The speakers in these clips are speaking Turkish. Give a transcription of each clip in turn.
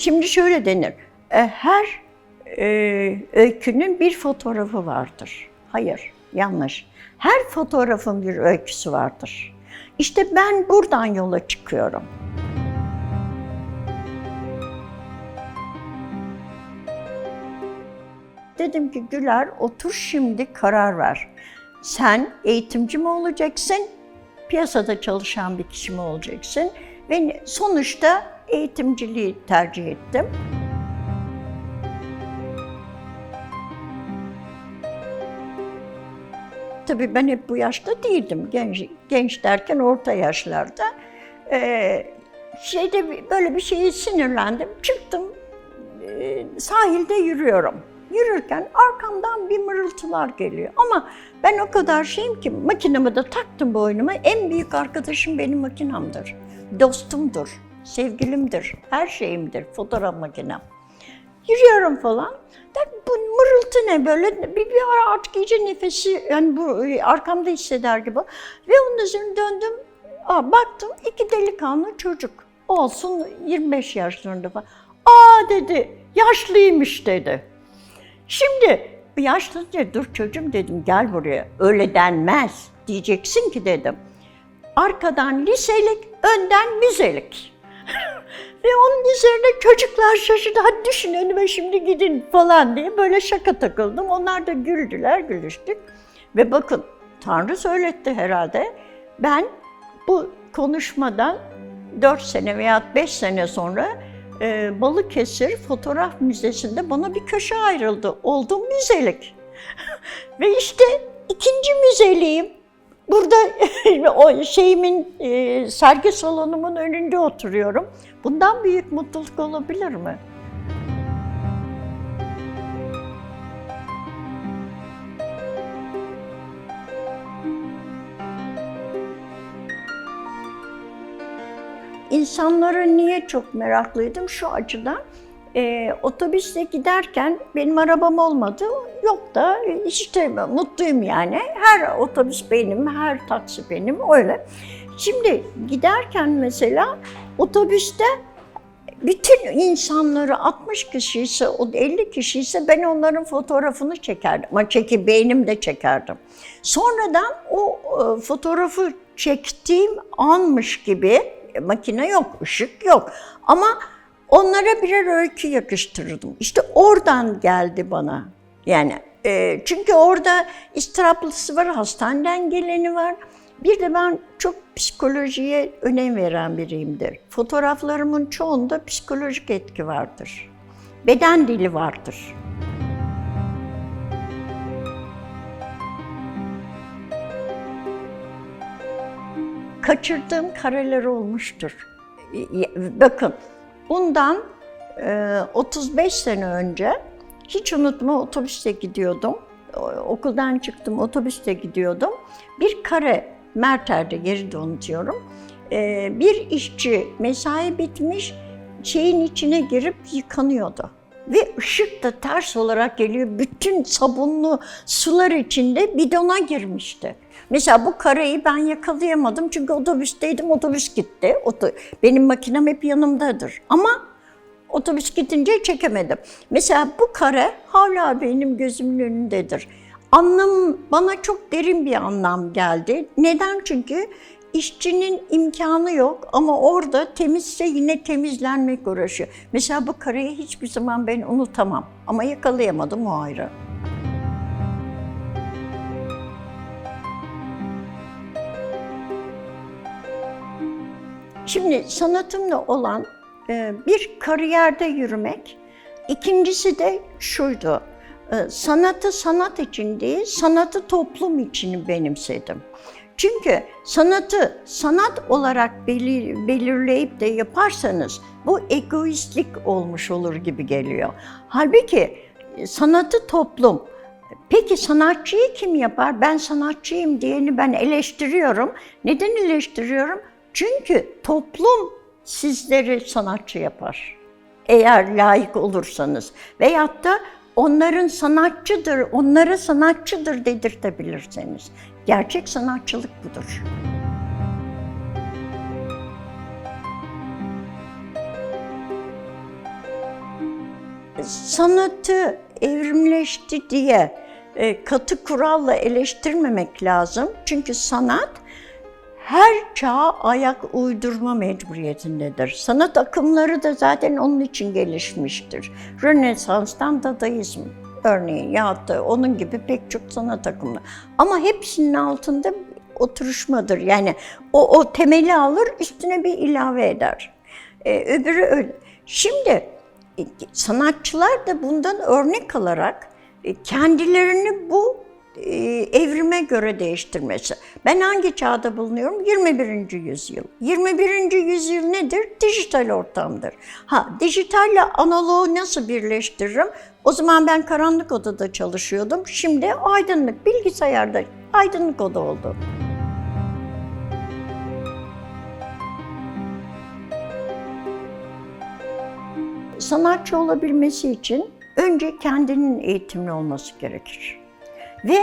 Şimdi şöyle denir, e, her e, öykünün bir fotoğrafı vardır. Hayır, yanlış. Her fotoğrafın bir öyküsü vardır. İşte ben buradan yola çıkıyorum. Dedim ki Güler otur şimdi karar ver. Sen eğitimci mi olacaksın, piyasada çalışan bir kişi mi olacaksın? Ve sonuçta eğitimciliği tercih ettim. Tabii ben hep bu yaşta değildim. Genç, genç derken orta yaşlarda. Ee, şeyde böyle bir şeye sinirlendim. Çıktım e, sahilde yürüyorum. Yürürken arkamdan bir mırıltılar geliyor. Ama ben o kadar şeyim ki makinamı da taktım boynuma. En büyük arkadaşım benim makinamdır. Dostumdur, sevgilimdir, her şeyimdir fotoğraf makinem. Yürüyorum falan. Der, bu mırıltı ne böyle? Bir, bir ara artık iyice nefesi yani bu e, arkamda hisseder gibi. Ve onun üzerine döndüm. Aa, baktım iki delikanlı çocuk. Olsun 25 yaşlarında falan. Aa dedi yaşlıymış dedi. Şimdi yaşlı dedi, dur çocuğum dedim gel buraya. Öyle denmez diyeceksin ki dedim. Arkadan liselik, önden müzelik. Ve onun üzerine çocuklar şaşırdı. Hadi düşün önüme şimdi gidin falan diye böyle şaka takıldım. Onlar da güldüler, gülüştük. Ve bakın Tanrı söyletti herhalde. Ben bu konuşmadan 4 sene veya 5 sene sonra e, Balıkesir Fotoğraf Müzesi'nde bana bir köşe ayrıldı. Oldum müzelik. Ve işte ikinci müzeliğim. Burada o şeyimin e, sergi salonumun önünde oturuyorum. Bundan büyük mutluluk olabilir mi? İnsanlara niye çok meraklıydım? Şu açıdan. E, otobüste giderken benim arabam olmadı. Yok da işte mutluyum yani. Her otobüs benim, her taksi benim öyle. Şimdi giderken mesela otobüste bütün insanları 60 kişi ise, o 50 kişi ise ben onların fotoğrafını çekerdim. Ama çekip beynimde çekerdim. Sonradan o e, fotoğrafı çektiğim anmış gibi makine yok, ışık yok. Ama onlara birer öykü yakıştırırdım. İşte oradan geldi bana. Yani e, çünkü orada istiraplısı var, hastaneden geleni var. Bir de ben çok psikolojiye önem veren biriyimdir. Fotoğraflarımın çoğunda psikolojik etki vardır. Beden dili vardır. Kaçırdığım kareler olmuştur. Bakın, bundan e, 35 sene önce hiç unutma otobüste gidiyordum. Okuldan çıktım, otobüste gidiyordum. Bir kare Merter'de geri de unutuyorum. Ee, bir işçi mesai bitmiş, şeyin içine girip yıkanıyordu. Ve ışık da ters olarak geliyor. Bütün sabunlu sular içinde bidona girmişti. Mesela bu kareyi ben yakalayamadım çünkü otobüsteydim, otobüs gitti. Benim makinem hep yanımdadır. Ama Otobüs gidince çekemedim. Mesela bu kare hala benim gözümün önündedir. Anlam bana çok derin bir anlam geldi. Neden? Çünkü işçinin imkanı yok ama orada temizse yine temizlenmek uğraşıyor. Mesela bu kareyi hiçbir zaman ben unutamam ama yakalayamadım o ayrı. Şimdi sanatımla olan e, bir kariyerde yürümek, ikincisi de şuydu. e, Sanatı sanat için değil, sanatı toplum için benimsedim. Çünkü sanatı sanat olarak belir- belirleyip de yaparsanız bu egoistlik olmuş olur gibi geliyor. Halbuki e, sanatı toplum. Peki sanatçıyı kim yapar? Ben sanatçıyım diyeni ben eleştiriyorum. Neden eleştiriyorum? Çünkü toplum sizleri sanatçı yapar. Eğer layık olursanız. Veyahut da onların sanatçıdır, onlara sanatçıdır dedirtebilirseniz. Gerçek sanatçılık budur. sanatı evrimleşti diye e, katı kuralla eleştirmemek lazım. Çünkü sanat her çağa ayak uydurma mecburiyetindedir. Sanat akımları da zaten onun için gelişmiştir. Rönesans'tan Dadaizm örneğin ya da onun gibi pek çok sanat akımları. Ama hepsinin altında oturuşmadır. Yani o, o temeli alır, üstüne bir ilave eder. Ee, öbürü öyle. Şimdi e, sanatçılar da bundan örnek alarak e, kendilerini bu evrime göre değiştirmesi. Ben hangi çağda bulunuyorum? 21. yüzyıl. 21. yüzyıl nedir? Dijital ortamdır. Ha, dijitalle analoğu nasıl birleştiririm? O zaman ben karanlık odada çalışıyordum. Şimdi aydınlık, bilgisayarda aydınlık oda oldu. sanatçı olabilmesi için önce kendinin eğitimli olması gerekir. Ve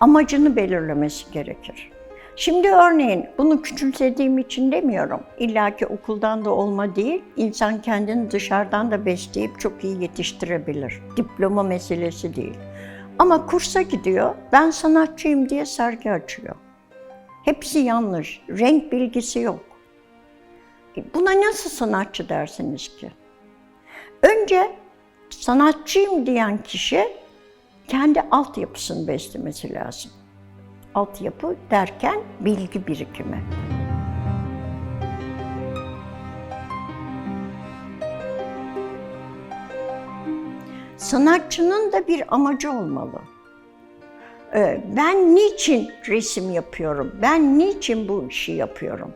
amacını belirlemesi gerekir. Şimdi örneğin bunu küçümsediğim için demiyorum. İlla ki okuldan da olma değil, insan kendini dışarıdan da besleyip çok iyi yetiştirebilir. Diploma meselesi değil. Ama kursa gidiyor, ben sanatçıyım diye sergi açıyor. Hepsi yanlış, renk bilgisi yok. E, Buna nasıl sanatçı dersiniz ki? Önce sanatçıyım diyen kişi kendi altyapısını beslemesi lazım. Altyapı derken bilgi birikimi. Sanatçının da bir amacı olmalı. Ee, Ben niçin resim yapıyorum? Ben niçin bu işi yapıyorum?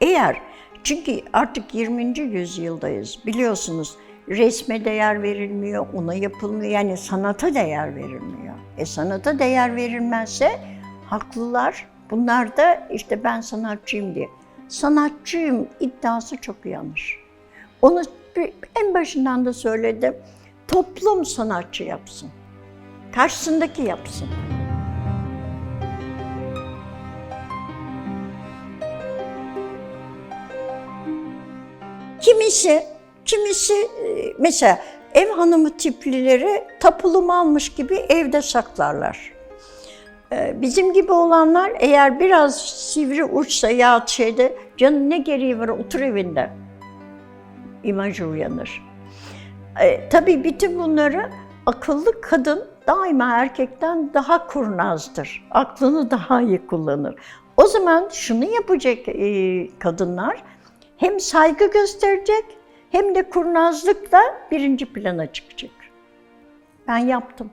Eğer çünkü artık 20. yüzyıldayız biliyorsunuz resme değer verilmiyor, ona yapılmıyor yani sanata değer verilmiyor. E sanata değer verilmezse haklılar bunlar da işte ben sanatçıyım diye. Sanatçıyım iddiası çok yanlış. Onu en başından da söyledim. Toplum sanatçı yapsın. Karşısındaki yapsın. Kimisi, kimisi e, mesela ev hanımı tiplileri tapulum almış gibi evde saklarlar. E, Bizim gibi olanlar eğer biraz sivri uçsa ya şeyde canın ne gereği var otur evinde. İmajı uyanır. E, tabii bütün bunları akıllı kadın daima erkekten daha kurnazdır. Aklını daha iyi kullanır. O zaman şunu yapacak e, kadınlar hem saygı gösterecek hem de kurnazlıkla birinci plana çıkacak. Ben yaptım.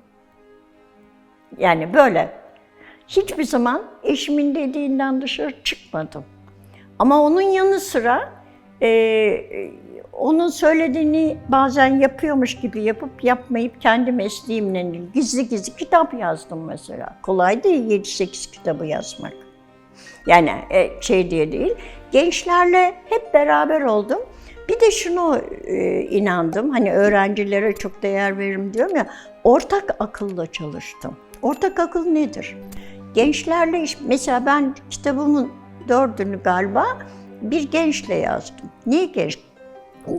Yani böyle. Hiçbir zaman eşimin dediğinden dışarı çıkmadım. Ama onun yanı sıra e, onun söylediğini bazen yapıyormuş gibi yapıp yapmayıp kendi mesleğimle gizli gizli kitap yazdım mesela. Kolay değil 7-8 kitabı yazmak. Yani e, şey diye değil. Gençlerle hep beraber oldum. Bir de şunu e, inandım, hani öğrencilere çok değer veririm diyorum ya, ortak akılla çalıştım. Ortak akıl nedir? Gençlerle, iş, mesela ben kitabımın dördünü galiba bir gençle yazdım. Niye genç?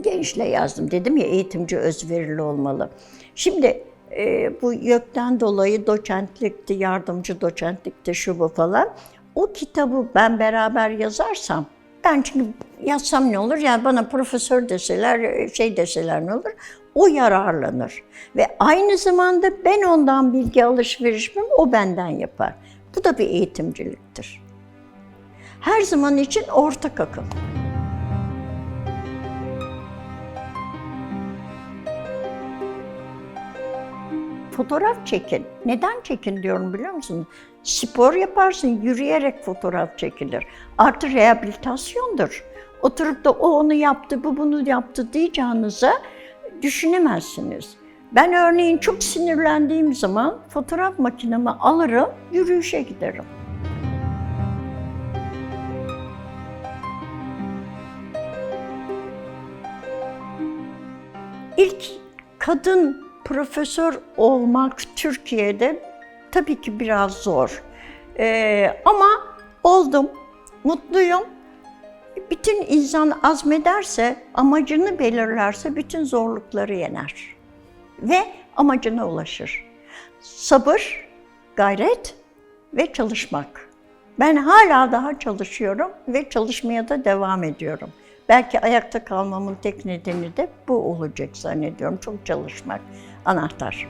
Gençle yazdım. Dedim ya eğitimci özverili olmalı. Şimdi e, bu YÖK'ten dolayı doçentlikti, yardımcı doçentlikti, şu bu falan. O kitabı ben beraber yazarsam, ben çünkü yazsam ne olur? Yani bana profesör deseler, şey deseler ne olur? O yararlanır. Ve aynı zamanda ben ondan bilgi alışverişimi o benden yapar. Bu da bir eğitimciliktir. Her zaman için ortak akıl. Fotoğraf çekin. Neden çekin diyorum biliyor musun? Spor yaparsın, yürüyerek fotoğraf çekilir. Artı rehabilitasyondur. Oturup da o onu yaptı, bu bunu yaptı diyeceğinize düşünemezsiniz. Ben örneğin çok sinirlendiğim zaman fotoğraf makinemi alırım, yürüyüşe giderim. İlk kadın profesör olmak Türkiye'de tabii ki biraz zor. Ee, ama oldum, mutluyum. Bütün insan azmederse, amacını belirlerse bütün zorlukları yener. ve amacına ulaşır. Sabır, gayret ve çalışmak. Ben hala daha çalışıyorum ve çalışmaya da devam ediyorum. Belki ayakta kalmamın tek nedeni de bu olacak zannediyorum. Çok çalışmak anahtar.